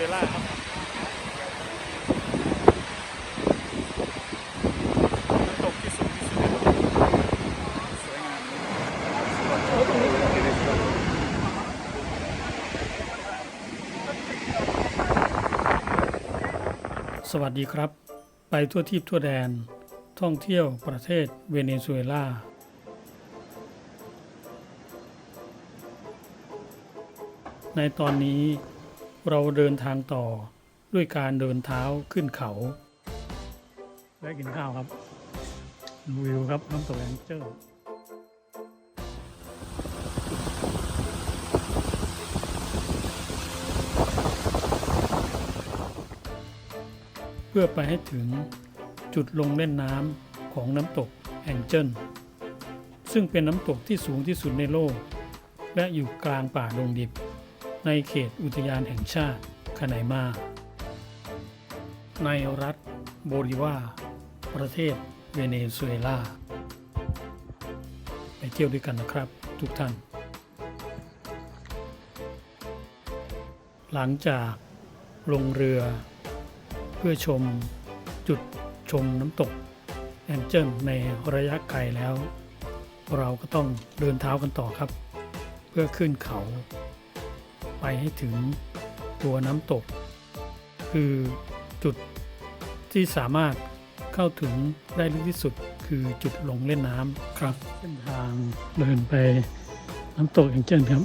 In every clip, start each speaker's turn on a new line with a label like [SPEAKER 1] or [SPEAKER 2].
[SPEAKER 1] เอลาครับน้ำตกที่สูงที่สุดในโลกสวยงามสวัสดีครับ ไปทั่วทิพย์ทั่วแดน ท่องเที่ยวประเทศเวเนซุเอลาในตอนนี้ เราเดินทางต่อด้วยการเดินเท้าขึ้นเขาแวะกินข้าวครับวิวครับน้ำตกแองเจิลเพื่อไปให้ถึงจุดลงเล่นน้ำของน้ำตกแองเจิลซึ่งเป็นน้ำตกที่สูงที่สุดในโลก และอยู่กลางป่าดงดิบ ในเขตอุทยานแห่งชาติคาไนมา ในรัฐโบริวา ประเทศเวเนซุเอลา ไปเที่ยวด้วยกันนะครับทุกท่าน หลังจากลงเรือเพื่อชมจุดชมน้ำตกแองเจิลในระยะไกลแล้ว เราก็ต้องเดินเท้ากันต่อครับ เพื่อขึ้นเขา ไปให้ถึงตัวน้ำตก คือจุดที่สามารถเข้าถึงได้ลึกที่สุดคือจุดลงเล่นน้ำครับเส้นทางเดินไปน้ำตกแองเจิลครับ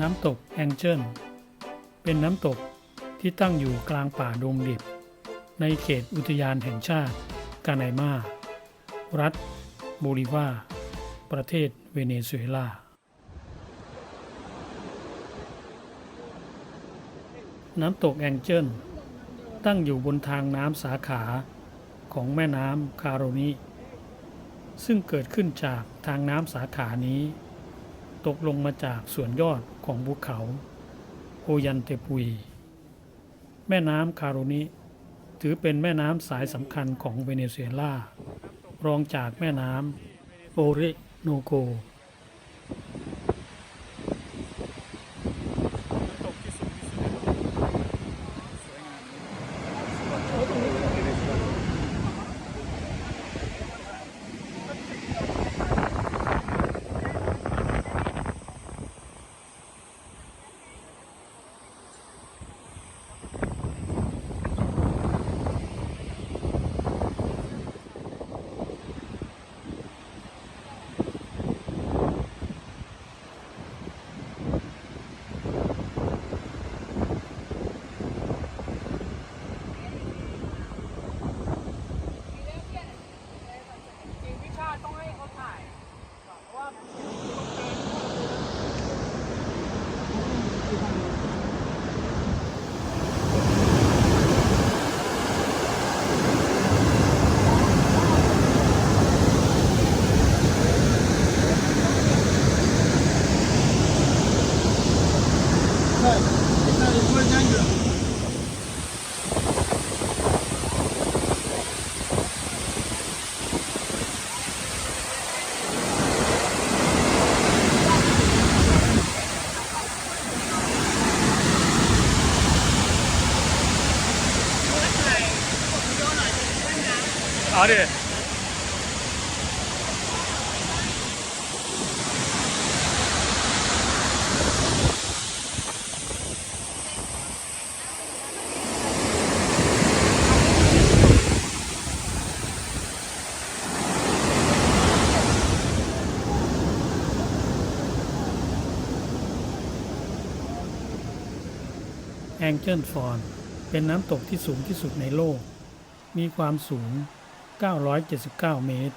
[SPEAKER 1] น้ำตกแองเจิลเป็นน้ำตกที่ตั้งอยู่กลางป่าดงดิบ ในเขตอุทยานแห่งชาติกาไนมา รัฐโบลิวา ประเทศเวเนซุเอลา น้ำตกแองเจิลตั้งอยู่บนทางน้ำสาขาของแม่น้ำคาโรนิ ซึ่งเกิดขึ้นจากทางน้ำสาขานี้ ตกลงมาจากส่วนยอดของภูเขาโอยันเตปุย แม่น้ำคาโรนิ ถือเป็นแม่น้ำสายสำคัญของเวเนซุเอลา รองจากแม่น้ำโอริ โนโก
[SPEAKER 2] จริงพี่ชาติต้องให้เขาถ่ายก่อนเพราะว่า
[SPEAKER 1] เอาดิแองเจิลฟอนเป็นน้ำตกที่สูงที่สุดในโลก มีความสูง 979 เมตร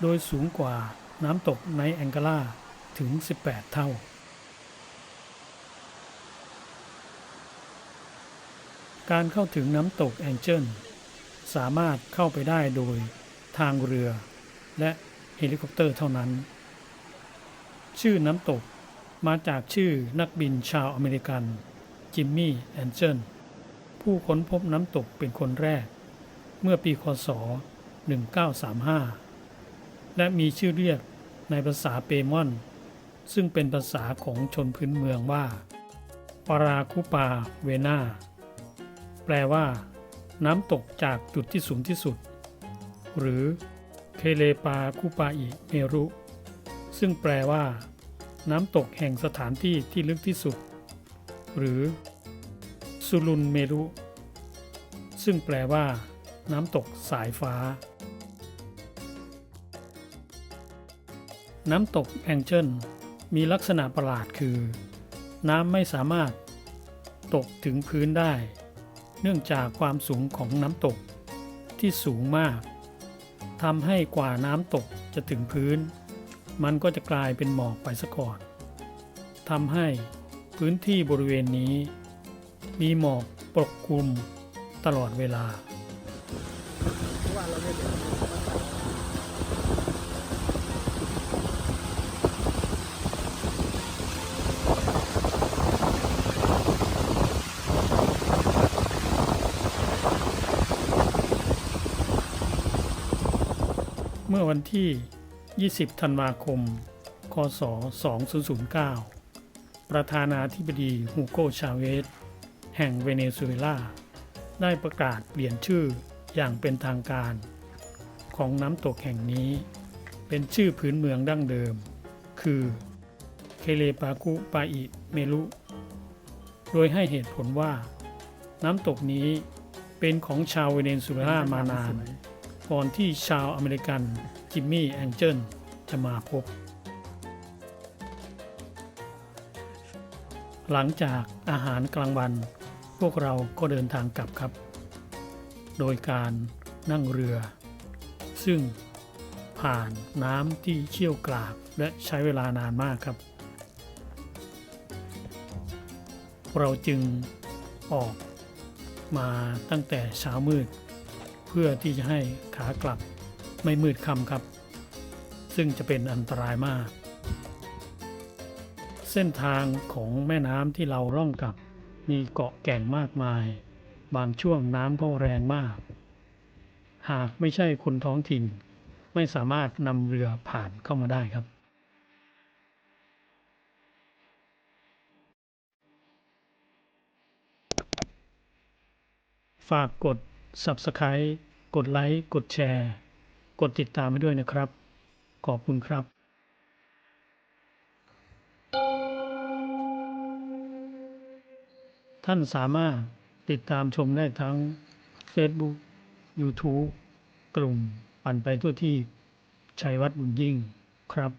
[SPEAKER 1] โดยสูงกว่าน้ำตกในแองกาลาถึง 18 เท่า การเข้าถึงน้ำตกแองเจิลสามารถเข้าไปได้โดยทางเรือและเฮลิคอปเตอร์เท่านั้น ชื่อน้ำตกมาจากชื่อนักบินชาวอเมริกัน จิมมี่แอนเจิลผู้ค้นพบน้ำตกเป็นคนแรก เมื่อปีคศ 1935 และมีชื่อเรียกในภาษาเปมอน ซึ่งเป็นภาษาของชนพื้นเมืองว่า ปาราคุปาเวนาแปลว่า น้ำตกจากจุดที่สูงที่สุด หรือเคเลปาคุปาอิเมรุ ซึ่งแปลว่า น้ำตกแห่งสถานที่ที่ลึกที่สุด หรือสุลุนเมรุ ซึ่งแปลว่า น้ำตกสายฟ้า น้ำตกแองเจิลมีลักษณะประหลาดคือ น้ำไม่สามารถตกถึงพื้นได้ เนื่องจากความสูงของน้ำตกที่สูงมากทำให้กว่าน้ำตกจะถึงพื้น มันก็จะกลายเป็นหมอกไปซะก่อนทำให้พื้นที่บริเวณนี้ มีหมอกปกคลุมตลอดเวลา
[SPEAKER 3] เพราะว่าเราไม่เป็น
[SPEAKER 1] เมื่อวันที่ 20 ธันวาคม คศ 2009 ประธานาธิบดีฮูโก ชาเวส แห่งเวเนซุเอลา ได้ประกาศเปลี่ยนชื่อ อย่างเป็นทางการ ของน้ำตกแห่งนี้ เป็นชื่อพื้นเมืองดั้งเดิม คือเคเลปาคุปาอิเมลุ โดยให้เหตุผลว่า น้ำตกนี้เป็นของชาวเวเนซุเอลามานาน ก่อนที่ชาวอเมริกันจิมมี่แองเจิลจะมาพบ หลังจากอาหารกลางวัน พวกเราก็เดินทางกลับครับ โดยการนั่งเรือ ซึ่งผ่านน้ำที่เชี่ยวกรากและใช้เวลานานมากครับ เราจึงออกมาตั้งแต่เช้ามืด เพื่อที่จะให้ขากลับไม่มืดค่ำครับ ซึ่งจะเป็นอันตรายมาก เส้นทางของแม่น้ำที่เราล่องกับมีเกาะแก่งมากมาย บางช่วงน้ำก็แรงมาก หากไม่ใช่คนท้องถิ่น ไม่สามารถนำเรือผ่านเข้ามาได้ครับ ฝากกด Subscribe กดไลค์กดแชร์ กดติดตามให้ด้วยนะครับ ขอบคุณครับท่านสามารถ ติดตามชมได้ทั้ง Facebook YouTube กลุ่มปั่นไปทั่วที่ชัยวัฒน์บุญยิ่งครับ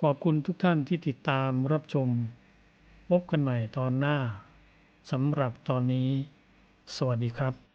[SPEAKER 1] ขอบคุณทุกท่านที่ติดตามรับชม พบกันใหม่ตอนหน้า สำหรับตอนนี้ สวัสดีครับ